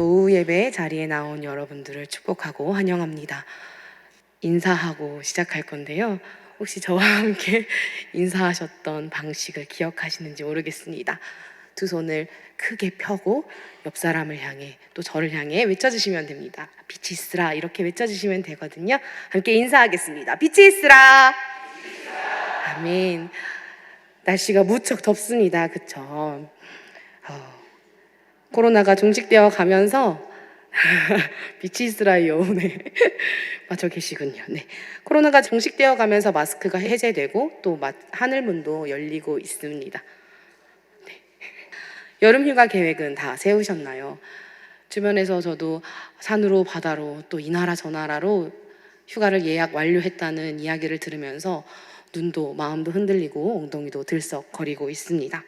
오후 예배 자리에 나온 여러분들을 축복하고 환영합니다. 인사하고 시작할 건데요. 혹시 저와 함께 인사하셨던 방식을 기억하시는지 모르겠습니다. 두 손을 크게 펴고 옆 사람을 향해 또 저를 향해 외쳐주시면 됩니다. 빛이 있으라 이렇게 외쳐주시면 되거든요. 함께 인사하겠습니다. 빛이 있으라. 아멘. 날씨가 무척 덥습니다. 그쵸? 어, 코로나가 종식되어 가면서 빛이 있으라요. 네. 맞아 계시군요. 네. 코로나가 종식되어 가면서 마스크가 해제되고 또 마- 하늘문도 열리고 있습니다. 네. 여름 휴가 계획은 다 세우셨나요? 주변에서 저도 산으로 바다로 또 이 나라 저 나라로 휴가를 예약 완료했다는 이야기를 들으면서 눈도 마음도 흔들리고 엉덩이도 들썩거리고 있습니다.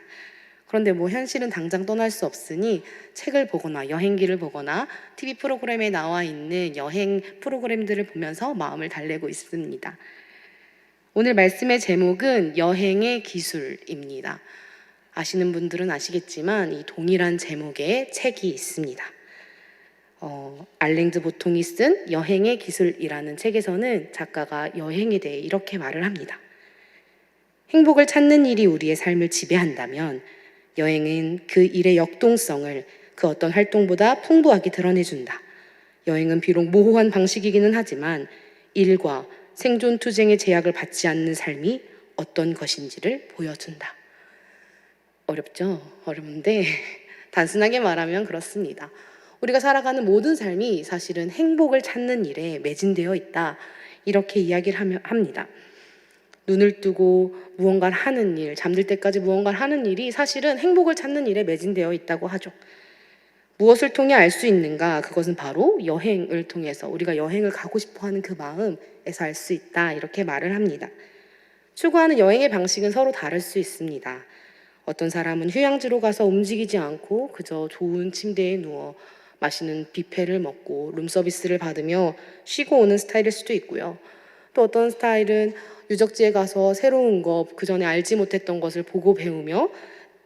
그런데 뭐 현실은 당장 떠날 수 없으니 책을 보거나 여행기를 보거나 TV 프로그램에 나와 있는 여행 프로그램들을 보면서 마음을 달래고 있습니다. 오늘 말씀의 제목은 여행의 기술입니다. 아시는 분들은 아시겠지만 이 동일한 제목의 책이 있습니다. 어, 알랭드 보통이 쓴 여행의 기술이라는 책에서는 작가가 여행에 대해 이렇게 말을 합니다. 행복을 찾는 일이 우리의 삶을 지배한다면 여행은 그 일의 역동성을 그 어떤 활동보다 풍부하게 드러내준다. 여행은 비록 모호한 방식이기는 하지만 일과 생존 투쟁의 제약을 받지 않는 삶이 어떤 것인지를 보여준다. 어렵죠? 어려운데 단순하게 말하면 그렇습니다. 우리가 살아가는 모든 삶이 사실은 행복을 찾는 일에 매진되어 있다. 이렇게 이야기를 합니다. 눈을 뜨고 무언가를 하는 일, 잠들 때까지 무언가를 하는 일이 사실은 행복을 찾는 일에 매진되어 있다고 하죠. 무엇을 통해 알 수 있는가? 그것은 바로 여행을 통해서 우리가 여행을 가고 싶어 하는 그 마음에서 알 수 있다. 이렇게 말을 합니다. 추구하는 여행의 방식은 서로 다를 수 있습니다. 어떤 사람은 휴양지로 가서 움직이지 않고 그저 좋은 침대에 누워 맛있는 뷔페를 먹고 룸서비스를 받으며 쉬고 오는 스타일일 수도 있고요. 또 어떤 스타일은 유적지에 가서 새로운 것, 그 전에 알지 못했던 것을 보고 배우며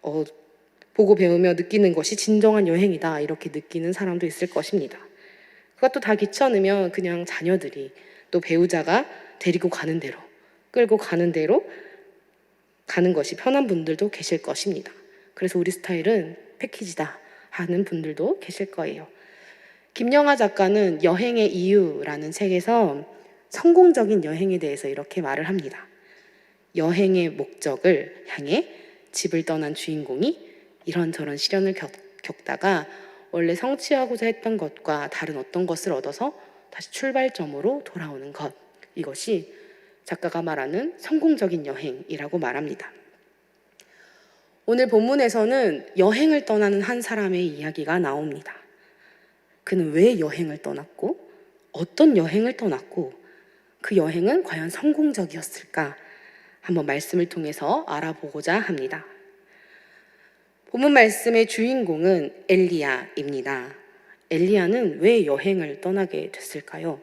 어, 보고 배우며 느끼는 것이 진정한 여행이다 이렇게 느끼는 사람도 있을 것입니다. 그것도 다 귀찮으면 그냥 자녀들이 또 배우자가 데리고 가는 대로 끌고 가는 대로 가는 것이 편한 분들도 계실 것입니다. 그래서 우리 스타일은 패키지다 하는 분들도 계실 거예요. 김영하 작가는 여행의 이유라는 책에서 성공적인 여행에 대해서 이렇게 말을 합니다. 여행의 목적을 향해 집을 떠난 주인공이 이런저런 시련을 겪, 겪다가 원래 성취하고자 했던 것과 다른 어떤 것을 얻어서 다시 출발점으로 돌아오는 것. 이것이 작가가 말하는 성공적인 여행이라고 말합니다. 오늘 본문에서는 여행을 떠나는 한 사람의 이야기가 나옵니다. 그는 왜 여행을 떠났고 어떤 여행을 떠났고 그 여행은 과연 성공적이었을까? 한번 말씀을 통해서 알아보고자 합니다. 본문 말씀의 주인공은 엘리야입니다. 엘리야는 왜 여행을 떠나게 됐을까요?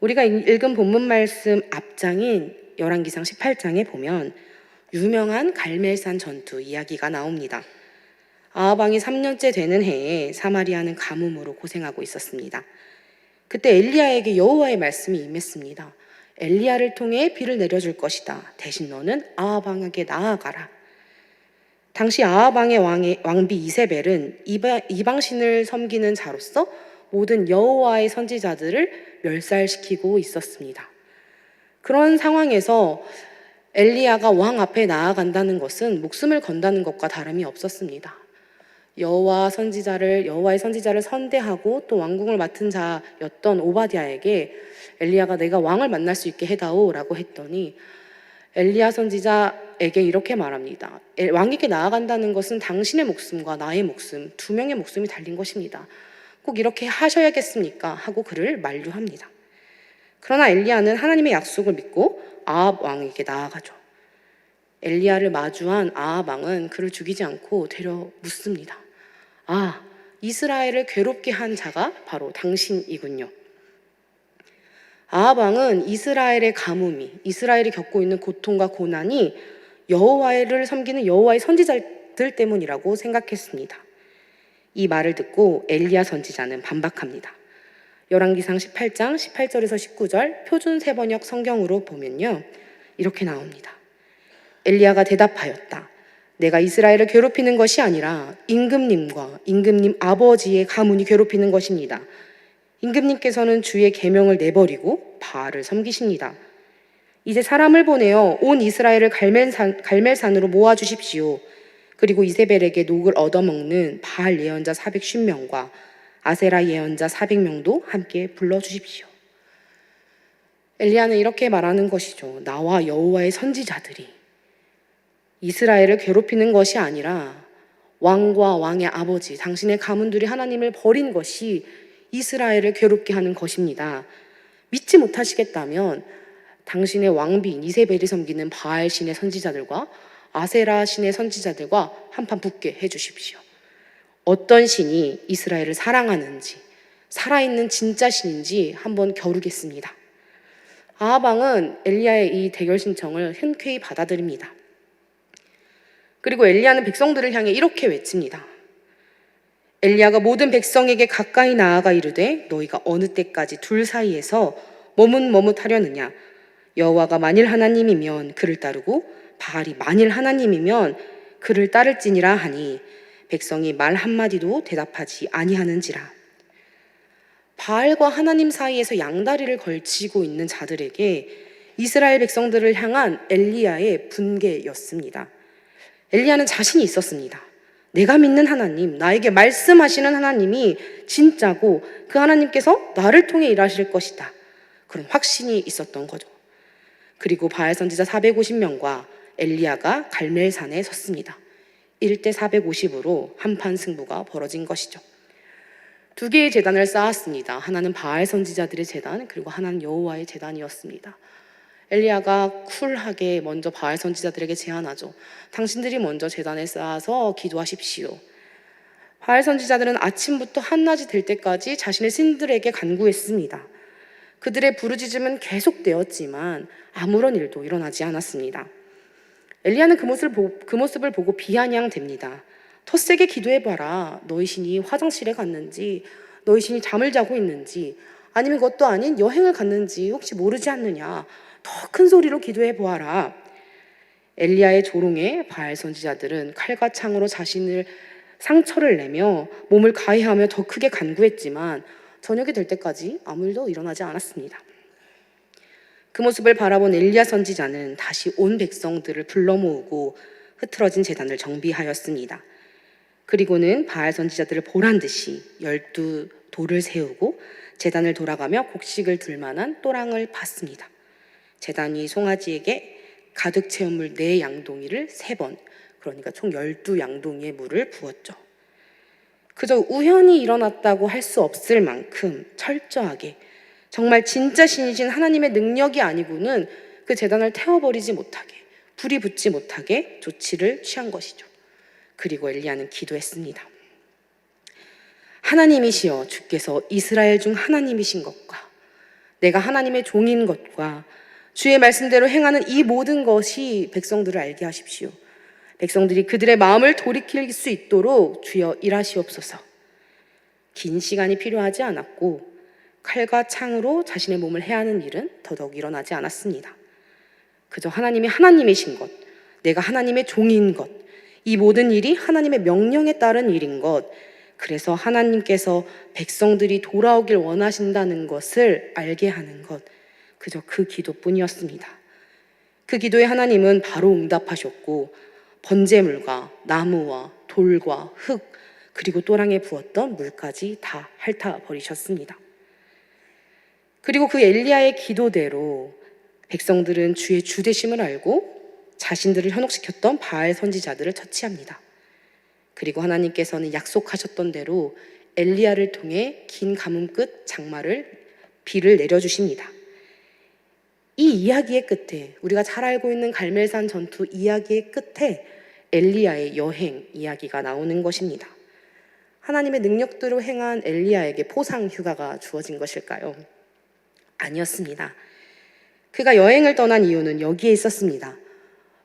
우리가 읽은 본문 말씀 앞장인 열왕기상 18장에 보면 유명한 갈멜산 전투 이야기가 나옵니다. 아합왕이 3년째 되는 해에 사마리아는 가뭄으로 고생하고 있었습니다. 그때 엘리야에게 여호와의 말씀이 임했습니다. 엘리야를 통해 비를 내려줄 것이다. 대신 너는 아합 왕에게 나아가라. 당시 아합 왕의 왕비 이세벨은 이방신을 섬기는 자로서 모든 여호와의 선지자들을 멸살시키고 있었습니다. 그런 상황에서 엘리야가 왕 앞에 나아간다는 것은 목숨을 건다는 것과 다름이 없었습니다. 여호와 선지자를 여호와의 선지자를 선대하고 또 왕궁을 맡은 자였던 오바디아에게 엘리야가 내가 왕을 만날 수 있게 해다오라고 했더니 엘리야 선지자에게 이렇게 말합니다. 엘- 왕에게 나아간다는 것은 당신의 목숨과 나의 목숨 두 명의 목숨이 달린 것입니다. 꼭 이렇게 하셔야겠습니까? 하고 그를 만류합니다. 그러나 엘리야는 하나님의 약속을 믿고 아합 왕에게 나아가죠. 엘리야를 마주한 아합 왕은 그를 죽이지 않고 되려 묻습니다. 아, 이스라엘을 괴롭게 한 자가 바로 당신이군요. 아합 왕은 이스라엘의 가뭄이 이스라엘이 겪고 있는 고통과 고난이 여호와를 섬기는 여호와의 선지자들 때문이라고 생각했습니다. 이 말을 듣고 엘리야 선지자는 반박합니다. 열왕기상 18장 18절에서 19절 표준 세번역 성경으로 보면요. 이렇게 나옵니다. 엘리야가 대답하였다. 내가 이스라엘을 괴롭히는 것이 아니라 임금님과 임금님 아버지의 가문이 괴롭히는 것입니다. 임금님께서는 주의 계명을 내버리고 바알을 섬기십니다. 이제 사람을 보내어 온 이스라엘을 갈멜산, 갈멜산으로 모아 주십시오. 그리고 이세벨에게 녹을 얻어먹는 바알 예언자 410명과 아세라 예언자 400명도 함께 불러 주십시오. 엘리야는 이렇게 말하는 것이죠. 나와 여호와의 선지자들이 이스라엘을 괴롭히는 것이 아니라 왕과 왕의 아버지, 당신의 가문들이 하나님을 버린 것이 이스라엘을 괴롭게 하는 것입니다. 믿지 못하시겠다면 당신의 왕비인 이세벨이 섬기는 바알 신의 선지자들과 아세라 신의 선지자들과 한판 붙게 해 주십시오. 어떤 신이 이스라엘을 사랑하는지, 살아있는 진짜 신인지 한번 겨루겠습니다. 아하방은 엘리야의 이 대결 신청을 흔쾌히 받아들입니다. 그리고 엘리야는 백성들을 향해 이렇게 외칩니다. 엘리야가 모든 백성에게 가까이 나아가 이르되 너희가 어느 때까지 둘 사이에서 머뭇머뭇하려느냐 여호와가 만일 하나님이면 그를 따르고 바알이 만일 하나님이면 그를 따를지니라 하니 백성이 말 한마디도 대답하지 아니하는지라 바알과 하나님 사이에서 양다리를 걸치고 있는 자들에게 이스라엘 백성들을 향한 엘리야의 분개였습니다. 엘리야는 자신이 있었습니다. 내가 믿는 하나님, 나에게 말씀하시는 하나님이 진짜고 그 하나님께서 나를 통해 일하실 것이다. 그런 확신이 있었던 거죠. 그리고 바알 선지자 450명과 엘리야가 갈멜산에 섰습니다. 1대 450으로 한판 승부가 벌어진 것이죠. 두 개의 재단을 쌓았습니다. 하나는 바알 선지자들의 재단, 그리고 하나는 여호와의 재단이었습니다. 엘리야가 쿨하게 먼저 바알 선지자들에게 제안하죠. 당신들이 먼저 재단에 쌓아서 기도하십시오. 바알 선지자들은 아침부터 한낮이 될 때까지 자신의 신들에게 간구했습니다. 그들의 부르짖음은 계속되었지만 아무런 일도 일어나지 않았습니다. 엘리야는 그 모습을, 보, 그 모습을 보고 비아냥됩니다. 더 세게 기도해봐라. 너희 신이 화장실에 갔는지, 너희 신이 잠을 자고 있는지, 아니면 그것도 아닌 여행을 갔는지 혹시 모르지 않느냐. 더 큰 소리로 기도해 보아라. 엘리야의 조롱에 바알 선지자들은 칼과 창으로 자신을 상처를 내며 몸을 가해하며 더 크게 간구했지만 저녁이 될 때까지 아무 일도 일어나지 않았습니다. 그 모습을 바라본 엘리야 선지자는 다시 온 백성들을 불러 모으고 흐트러진 재단을 정비하였습니다. 그리고는 바알 선지자들을 보란 듯이 열두 돌을 세우고 재단을 돌아가며 곡식을 둘 만한 또랑을 팠습니다. 재단이 송아지에게 가득 채운 물 네 양동이를 세 번, 그러니까 총 열두 양동이의 물을 부었죠. 그저 우연히 일어났다고 할 수 없을 만큼 철저하게 정말 진짜 신이신 하나님의 능력이 아니고는 그 재단을 태워버리지 못하게 불이 붙지 못하게 조치를 취한 것이죠. 그리고 엘리야는 기도했습니다. 하나님이시여 주께서 이스라엘 중 하나님이신 것과 내가 하나님의 종인 것과 주의 말씀대로 행하는 이 모든 것이 백성들을 알게 하십시오. 백성들이 그들의 마음을 돌이킬 수 있도록 주여 일하시옵소서. 긴 시간이 필요하지 않았고 칼과 창으로 자신의 몸을 해하는 일은 더더욱 일어나지 않았습니다. 그저 하나님이 하나님이신 것, 내가 하나님의 종인 것, 이 모든 일이 하나님의 명령에 따른 일인 것, 그래서 하나님께서 백성들이 돌아오길 원하신다는 것을 알게 하는 것, 그저 그 기도뿐이었습니다. 그 기도에 하나님은 바로 응답하셨고, 번제물과 나무와 돌과 흙, 그리고 또랑에 부었던 물까지 다 핥아 버리셨습니다. 그리고 그 엘리야의 기도대로 백성들은 주의 주대심을 알고 자신들을 현혹시켰던 바알 선지자들을 처치합니다. 그리고 하나님께서는 약속하셨던 대로 엘리야를 통해 긴 가뭄 끝 장마를 비를 내려 주십니다. 이 이야기의 끝에 우리가 잘 알고 있는 갈멜산 전투 이야기의 끝에 엘리야의 여행 이야기가 나오는 것입니다. 하나님의 능력대로 행한 엘리야에게 포상 휴가가 주어진 것일까요? 아니었습니다. 그가 여행을 떠난 이유는 여기에 있었습니다.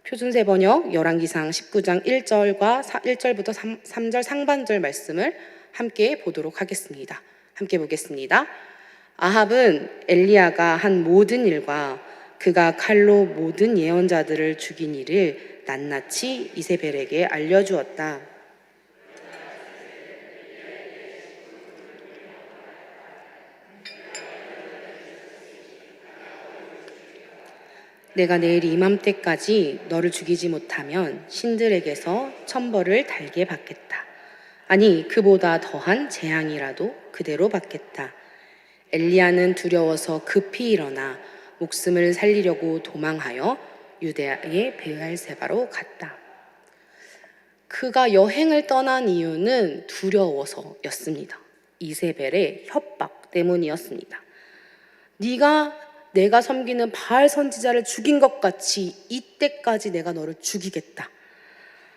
표준세 번역 열왕기상 19장 1절과 1절부터 3, 절 상반절 말씀을 함께 보도록 하겠습니다. 함께 보겠습니다. 아합은 엘리야가 한 모든 일과 그가 칼로 모든 예언자들을 죽인 일을 낱낱이 이세벨에게 알려주었다. 내가 내일 이맘때까지 너를 죽이지 못하면 신들에게서 천벌을 달게 받겠다. 아니 그보다 더한 재앙이라도 그대로 받겠다. 엘리야는 두려워서 급히 일어나 목숨을 살리려고 도망하여 유대아의 베알세바로 갔다. 그가 여행을 떠난 이유는 두려워서였습니다. 이세벨의 협박 때문이었습니다. 네가 내가 섬기는 바알 선지자를 죽인 것 같이 이때까지 내가 너를 죽이겠다.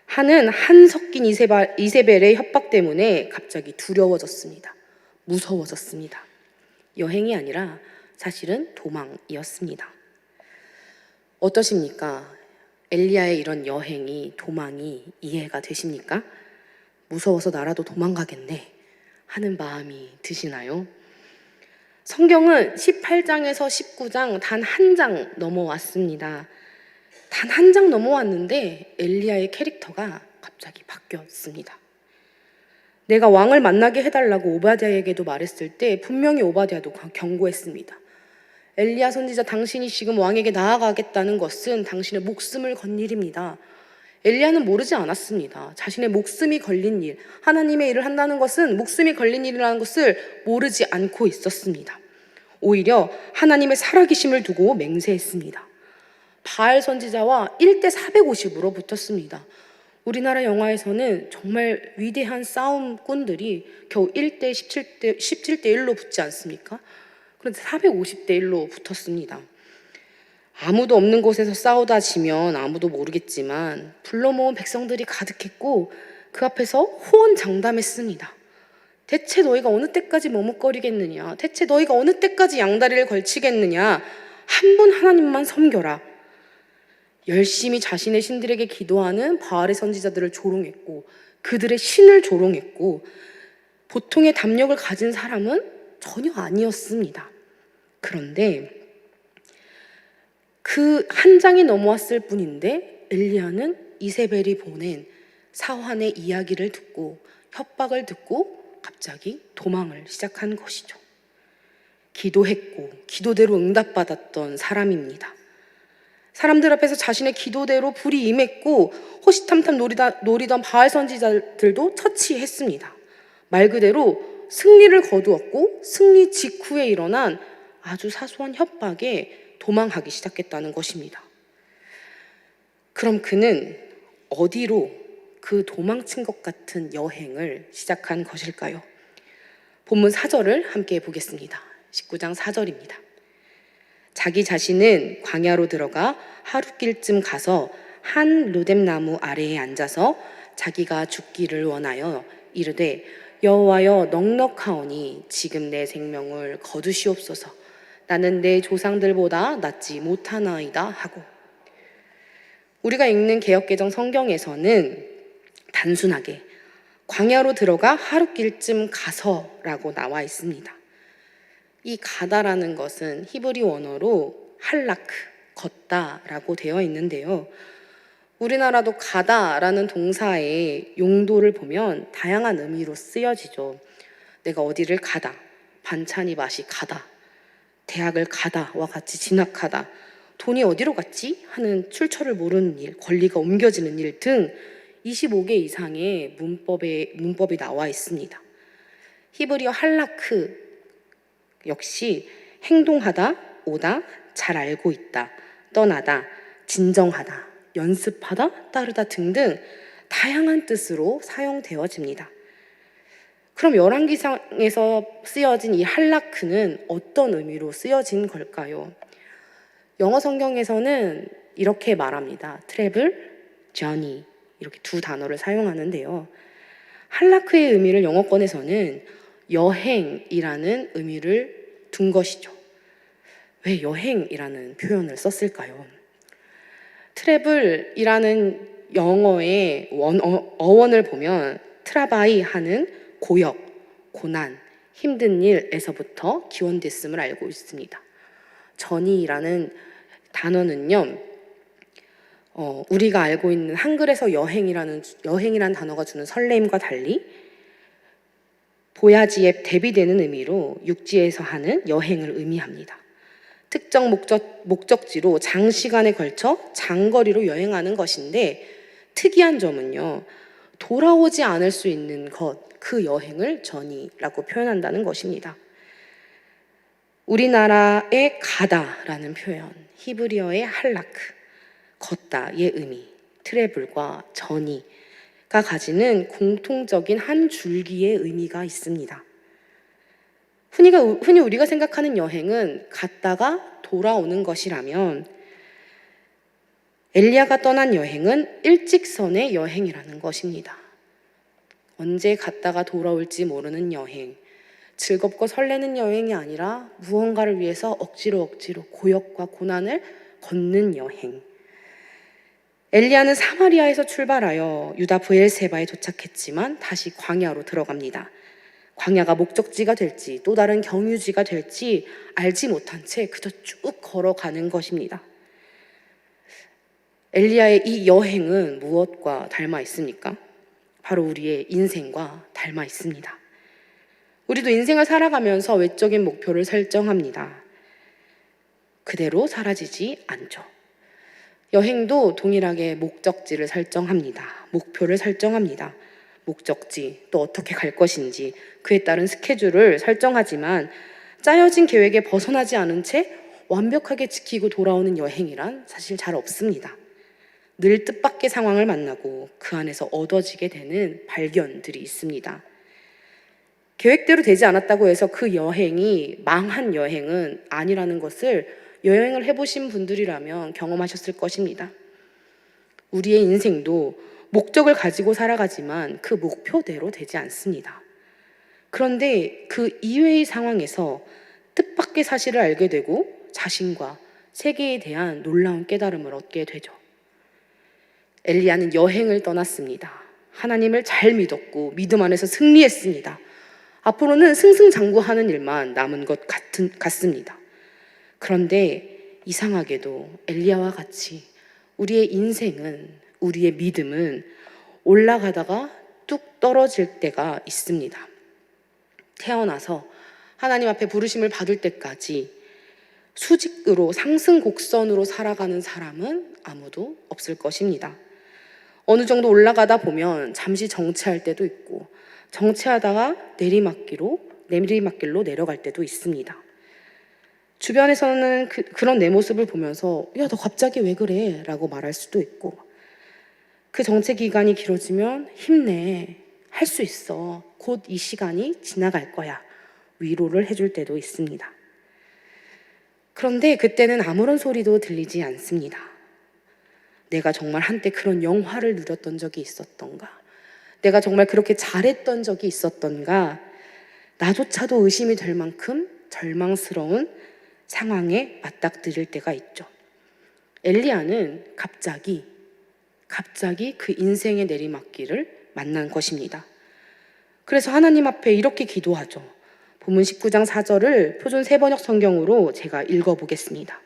하는 한 섞인 이세발, 이세벨의 협박 때문에 갑자기 두려워졌습니다. 무서워졌습니다. 여행이 아니라 사실은 도망이었습니다. 어떠십니까? 엘리야의 이런 여행이 도망이 이해가 되십니까? 무서워서 나라도 도망가겠네 하는 마음이 드시나요? 성경은 18장에서 19장 단 한 장 넘어왔습니다. 단 한 장 넘어왔는데 엘리야의 캐릭터가 갑자기 바뀌었습니다. 내가 왕을 만나게 해달라고 오바댜에게도 말했을 때 분명히 오바댜도 경고했습니다. 엘리야 선지자 당신이 지금 왕에게 나아가겠다는 것은 당신의 목숨을 건 일입니다. 엘리야는 모르지 않았습니다. 자신의 목숨이 걸린 일, 하나님의 일을 한다는 것은 목숨이 걸린 일이라는 것을 모르지 않고 있었습니다. 오히려 하나님의 살아계심을 두고 맹세했습니다. 바알 선지자와 1대 450으로 붙었습니다. 우리나라 영화에서는 정말 위대한 싸움꾼들이 겨우 1대 17대, 17대 1로 붙지 않습니까? 그런데 450대 1로 붙었습니다. 아무도 없는 곳에서 싸우다 지면 아무도 모르겠지만 불러 모은 백성들이 가득했고 그 앞에서 호언장담했습니다. 대체 너희가 어느 때까지 머뭇거리겠느냐? 대체 너희가 어느 때까지 양다리를 걸치겠느냐? 한 분 하나님만 섬겨라. 열심히 자신의 신들에게 기도하는 바알의 선지자들을 조롱했고 그들의 신을 조롱했고 보통의 담력을 가진 사람은 전혀 아니었습니다. 그런데 그 한 장이 넘어왔을 뿐인데 엘리야는 이세벨이 보낸 사환의 이야기를 듣고 협박을 듣고 갑자기 도망을 시작한 것이죠. 기도했고 기도대로 응답받았던 사람입니다. 사람들 앞에서 자신의 기도대로 불이 임했고 호시탐탐 노리다, 노리던 바알 선지자들도 처치했습니다. 말 그대로 승리를 거두었고 승리 직후에 일어난 아주 사소한 협박에 도망하기 시작했다는 것입니다. 그럼 그는 어디로 그 도망친 것 같은 여행을 시작한 것일까요? 본문 4절을 함께 보겠습니다. 19장 4절입니다. 자기 자신은 광야로 들어가 하루길쯤 가서 한 루뎀나무 아래에 앉아서 자기가 죽기를 원하여 이르되 여호와여 넉넉하오니 지금 내 생명을 거두시옵소서 나는 내 조상들보다 낫지 못하나이다 하고 우리가 읽는 개혁개정 성경에서는 단순하게 광야로 들어가 하루길쯤 가서라고 나와 있습니다. 이 가다라는 것은 히브리 원어로 할라크, 걷다라고 되어 있는데요. 우리나라도 가다라는 동사의 용도를 보면 다양한 의미로 쓰여지죠. 내가 어디를 가다, 반찬이 맛이 가다, 대학을 가다와 같이 진학하다, 돈이 어디로 갔지? 하는 출처를 모르는 일, 권리가 옮겨지는 일 등 25개 이상의 문법에, 문법이 나와 있습니다. 히브리어 할라크 역시 행동하다, 오다, 잘 알고 있다, 떠나다, 진정하다, 연습하다, 따르다 등등 다양한 뜻으로 사용되어집니다. 그럼 열왕기상에서 쓰여진 이 할라크는 어떤 의미로 쓰여진 걸까요? 영어 성경에서는 이렇게 말합니다. 트래블, journey 이렇게 두 단어를 사용하는데요. 할라크의 의미를 영어권에서는 여행이라는 의미를 둔 것이죠. 왜 여행이라는 표현을 썼을까요? 트래블이라는 영어의 원, 어, 어원을 보면 트라바이 하는 고역 고난, 힘든 일에서부터 기원됐음을 알고 있습니다. 전이라는 단어는요, 어, 우리가 알고 있는 한글에서 여행이라는 여행이라는 단어가 주는 설레임과 달리 보야지에 대비되는 의미로 육지에서 하는 여행을 의미합니다. 특정 목적, 목적 지로 장시간에 걸쳐 장거리로 여행하는 것인데 특이한 점은요. 돌아오지 않을 수 있는 것, 그 여행을 전이라고 표현한다는 것입니다. 우리나라의 가다라는 표현, 히브리어의 할라크, 걷다의 의미, 트래블과 전이 가 가지는 공통적인 한 줄기의 의미가 있습니다. 흔히가, 흔히 우리가 생각하는 여행은 갔다가 돌아오는 것이라면 엘리야가 떠난 여행은 일직선의 여행이라는 것입니다. 언제 갔다가 돌아올지 모르는 여행, 즐겁고 설레는 여행이 아니라 무언가를 위해서 억지로 억지로 고역과 고난을 걷는 여행. 엘리야는 사마리아에서 출발하여 유다 브엘세바에 도착했지만 다시 광야로 들어갑니다. 광야가 목적지가 될지 또 다른 경유지가 될지 알지 못한 채 그저 쭉 걸어가는 것입니다. 엘리야의 이 여행은 무엇과 닮아 있습니까? 바로 우리의 인생과 닮아 있습니다. 우리도 인생을 살아가면서 외적인 목표를 설정합니다. 그대로 사라지지 않죠. 여행도 동일하게 목적지를 설정합니다. 목표를 설정합니다. 목적지, 또 어떻게 갈 것인지, 그에 따른 스케줄을 설정하지만 짜여진 계획에 벗어나지 않은 채 완벽하게 지키고 돌아오는 여행이란 사실 잘 없습니다. 늘 뜻밖의 상황을 만나고 그 안에서 얻어지게 되는 발견들이 있습니다. 계획대로 되지 않았다고 해서 그 여행이 망한 여행은 아니라는 것을 여행을 해보신 분들이라면 경험하셨을 것입니다. 우리의 인생도 목적을 가지고 살아가지만 그 목표대로 되지 않습니다. 그런데 그 이외의 상황에서 뜻밖의 사실을 알게 되고 자신과 세계에 대한 놀라운 깨달음을 얻게 되죠. 엘리야는 여행을 떠났습니다. 하나님을 잘 믿었고 믿음 안에서 승리했습니다. 앞으로는 승승장구하는 일만 남은 것 같은, 같습니다. 그런데 이상하게도 엘리야와 같이 우리의 인생은 우리의 믿음은 올라가다가 뚝 떨어질 때가 있습니다. 태어나서 하나님 앞에 부르심을 받을 때까지 수직으로 상승 곡선으로 살아가는 사람은 아무도 없을 것입니다. 어느 정도 올라가다 보면 잠시 정체할 때도 있고 정체하다가 내리막길로 내리막길로 내려갈 때도 있습니다. 주변에서는 그, 런 내 모습을 보면서 야 너 갑자기 왜 그래? 라고 말할 수도 있고 그 정체 기간이 길어지면 힘내 할 수 있어 곧 이 시간이 지나갈 거야 위로를 해줄 때도 있습니다. 그런데 그때는 아무런 소리도 들리지 않습니다. 내가 정말 한때 그런 영화를 누렸던 적이 있었던가? 내가 정말 그렇게 잘했던 적이 있었던가? 나조차도 의심이 될 만큼 절망스러운 상황에 맞닥뜨릴 때가 있죠. 엘리야는 갑자기, 갑자기 그 인생의 내리막길을 만난 것입니다. 그래서 하나님 앞에 이렇게 기도하죠. 본문 19장 4절을 표준 세번역 성경으로 제가 읽어보겠습니다.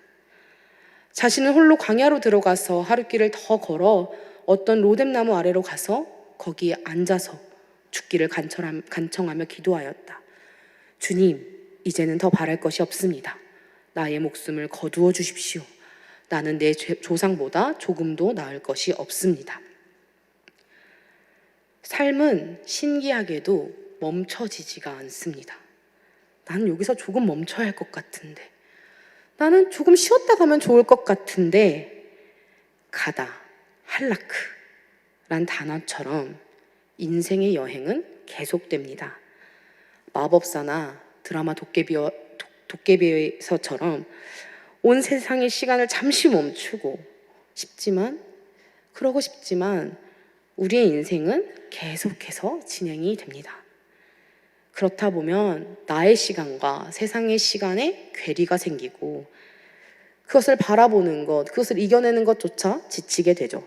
자신은 홀로 광야로 들어가서 하루길을 더 걸어 어떤 로뎀나무 아래로 가서 거기에 앉아서 죽기를 간청하며 기도하였다. 주님, 이제는 더 바랄 것이 없습니다. 나의 목숨을 거두어 주십시오. 나는 내 조상보다 조금도 나을 것이 없습니다. 삶은 신기하게도 멈춰지지가 않습니다. 나는 여기서 조금 멈춰야 할 것 같은데. 나는 조금 쉬었다 가면 좋을 것 같은데. 가다, 할라크 란 단어처럼 인생의 여행은 계속됩니다. 마법사나 드라마 도깨비와 도깨비에서처럼 온 세상의 시간을 잠시 멈추고 싶지만 그러고 싶지만 우리의 인생은 계속해서 진행이 됩니다. 그렇다 보면 나의 시간과 세상의 시간에 괴리가 생기고 그것을 바라보는 것, 그것을 이겨내는 것조차 지치게 되죠.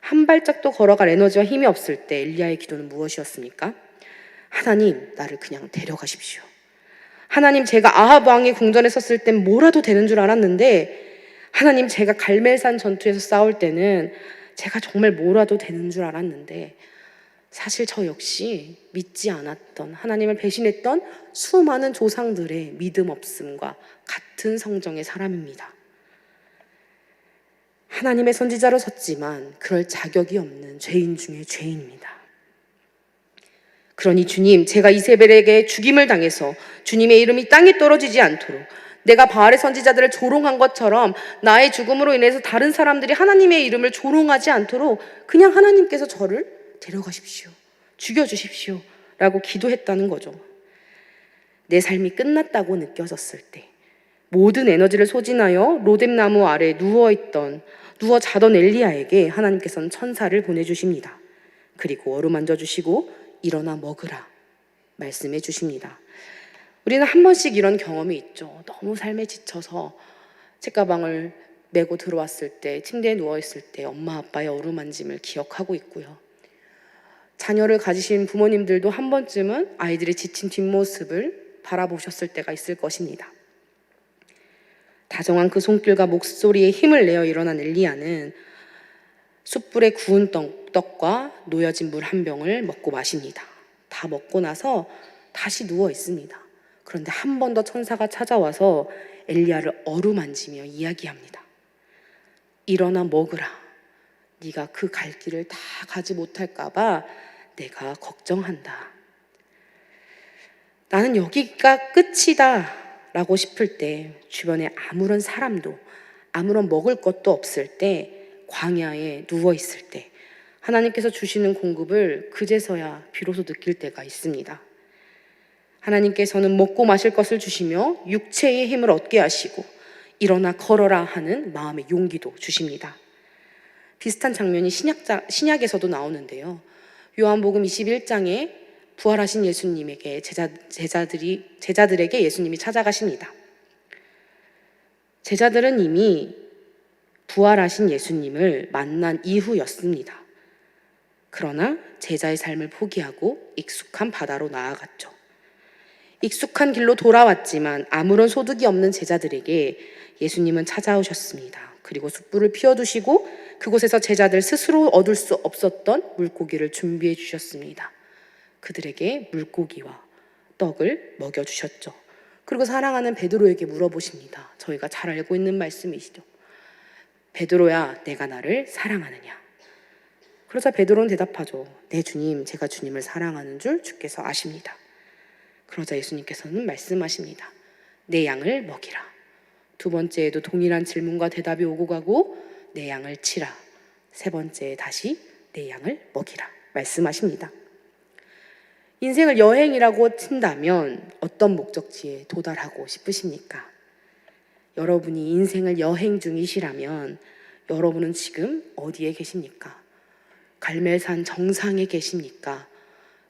한 발짝도 걸어갈 에너지와 힘이 없을 때 엘리야의 기도는 무엇이었습니까? 하나님, 나를 그냥 데려가십시오. 하나님, 제가 아합 왕의 궁전에 섰을 땐 뭐라도 되는 줄 알았는데, 하나님, 제가 갈멜산 전투에서 싸울 때는 제가 정말 뭐라도 되는 줄 알았는데, 사실 저 역시 믿지 않았던, 하나님을 배신했던 수많은 조상들의 믿음 없음과 같은 성정의 사람입니다. 하나님의 선지자로 섰지만 그럴 자격이 없는 죄인 중에 죄인입니다. 그러니 주님, 제가 이세벨에게 죽임을 당해서 주님의 이름이 땅에 떨어지지 않도록 내가 바알의 선지자들을 조롱한 것처럼 나의 죽음으로 인해서 다른 사람들이 하나님의 이름을 조롱하지 않도록 그냥 하나님께서 저를 데려가십시오. 죽여주십시오. 라고 기도했다는 거죠. 내 삶이 끝났다고 느껴졌을 때 모든 에너지를 소진하여 로뎀나무 아래 누워있던 누워 자던 엘리야에게 하나님께서는 천사를 보내주십니다. 그리고 어루만져 주시고 일어나 먹으라 말씀해 주십니다. 우리는 한 번씩 이런 경험이 있죠. 너무 삶에 지쳐서 책가방을 메고 들어왔을 때 침대에 누워 있을 때 엄마 아빠의 어루만짐을 기억하고 있고요. 자녀를 가지신 부모님들도 한 번쯤은 아이들의 지친 뒷모습을 바라보셨을 때가 있을 것입니다. 다정한 그 손길과 목소리에 힘을 내어 일어난 엘리야는 숯불에 구운 떡, 떡과 놓여진 물 한 병을 먹고 마십니다. 다 먹고 나서 다시 누워 있습니다. 그런데 한 번 더 천사가 찾아와서 엘리야를 어루만지며 이야기합니다. 일어나 먹으라. 네가 그 갈 길을 다 가지 못할까 봐 내가 걱정한다. 나는 여기가 끝이다. 라고 싶을 때, 주변에 아무런 사람도, 아무런 먹을 것도 없을 때, 광야에 누워 있을 때, 하나님께서 주시는 공급을 그제서야 비로소 느낄 때가 있습니다. 하나님께서는 먹고 마실 것을 주시며 육체의 힘을 얻게 하시고 일어나 걸어라 하는 마음의 용기도 주십니다. 비슷한 장면이 신약자, 신약에서도 나오는데요. 요한복음 21장에 부활하신 예수님에게 제자, 제자들이, 제자들에게 예수님이 찾아가십니다. 제자들은 이미 부활하신 예수님을 만난 이후였습니다. 그러나 제자의 삶을 포기하고 익숙한 바다로 나아갔죠. 익숙한 길로 돌아왔지만 아무런 소득이 없는 제자들에게 예수님은 찾아오셨습니다. 그리고 숯불을 피워두시고 그곳에서 제자들 스스로 얻을 수 없었던 물고기를 준비해 주셨습니다. 그들에게 물고기와 떡을 먹여 주셨죠. 그리고 사랑하는 베드로에게 물어보십니다. 저희가 잘 알고 있는 말씀이시죠. 베드로야, 내가 나를 사랑하느냐? 그러자 베드로는 대답하죠. 네, 주님, 제가 주님을 사랑하는 줄 주께서 아십니다. 그러자 예수님께서는 말씀하십니다. 내 양을 먹이라. 두 번째에도 동일한 질문과 대답이 오고 가고 내 양을 치라. 세 번째에 다시 내 양을 먹이라. 말씀하십니다. 인생을 여행이라고 친다면 어떤 목적지에 도달하고 싶으십니까? 여러분이 인생을 여행 중이시라면 여러분은 지금 어디에 계십니까? 갈멜산 정상에 계십니까?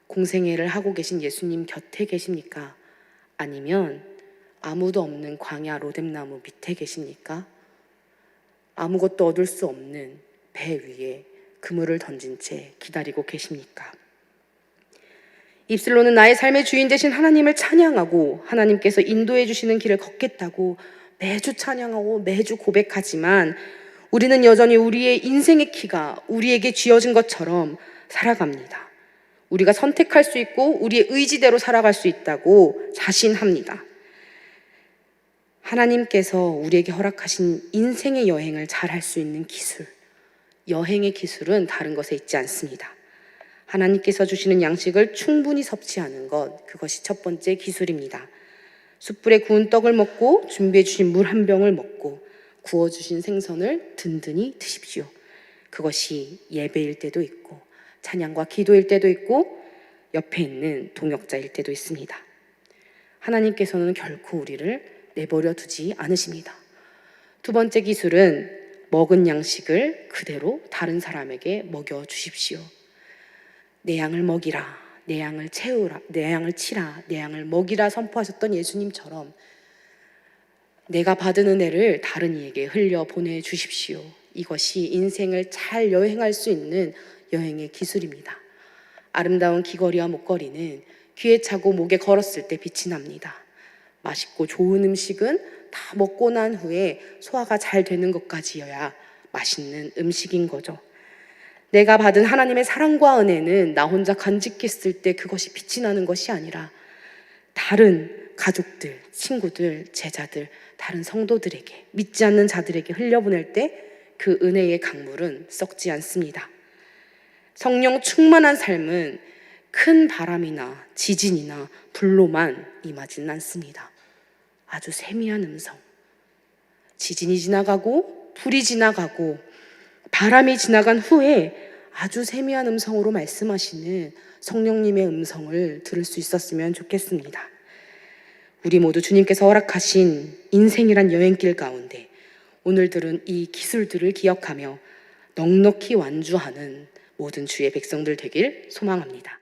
공생애를 하고 계신 예수님 곁에 계십니까? 아니면 아무도 없는 광야 로뎀나무 밑에 계십니까? 아무것도 얻을 수 없는 배 위에 그물을 던진 채 기다리고 계십니까? 입술로는 나의 삶의 주인 되신 하나님을 찬양하고 하나님께서 인도해 주시는 길을 걷겠다고 매주 찬양하고 매주 고백하지만 우리는 여전히 우리의 인생의 키가 우리에게 쥐어진 것처럼 살아갑니다. 우리가 선택할 수 있고 우리의 의지대로 살아갈 수 있다고 자신합니다. 하나님께서 우리에게 허락하신 인생의 여행을 잘 할 수 있는 기술, 여행의 기술은 다른 것에 있지 않습니다. 하나님께서 주시는 양식을 충분히 섭취하는 것, 그것이 첫 번째 기술입니다. 숯불에 구운 떡을 먹고 준비해 주신 물 한 병을 먹고 구워 주신 생선을 든든히 드십시오. 그것이 예배일 때도 있고 찬양과 기도일 때도 있고 옆에 있는 동역자일 때도 있습니다. 하나님께서는 결코 우리를 내버려 두지 않으십니다. 두 번째 기술은 먹은 양식을 그대로 다른 사람에게 먹여 주십시오. 내 양을 먹이라, 내 양을 채우라, 내 양을 치라, 내 양을 먹이라 선포하셨던 예수님처럼 내가 받은 은혜를 다른 이에게 흘려 보내 주십시오. 이것이 인생을 잘 여행할 수 있는 여행의 기술입니다. 아름다운 귀걸이와 목걸이는 귀에 차고 목에 걸었을 때 빛이 납니다. 맛있고 좋은 음식은 다 먹고 난 후에 소화가 잘 되는 것까지여야 맛있는 음식인 거죠. 내가 받은 하나님의 사랑과 은혜는 나 혼자 간직했을 때 그것이 빛이 나는 것이 아니라 다른 가족들, 친구들, 제자들, 다른 성도들에게, 믿지 않는 자들에게 흘려보낼 때 그 은혜의 강물은 썩지 않습니다. 성령 충만한 삶은 큰 바람이나 지진이나 불로만 임하지는 않습니다. 아주 세미한 음성. 지진이 지나가고 불이 지나가고 바람이 지나간 후에 아주 세미한 음성으로 말씀하시는 성령님의 음성을 들을 수 있었으면 좋겠습니다. 우리 모두 주님께서 허락하신 인생이란 여행길 가운데 오늘 들은 이 기술들을 기억하며 넉넉히 완주하는 모든 주의 백성들 되길 소망합니다.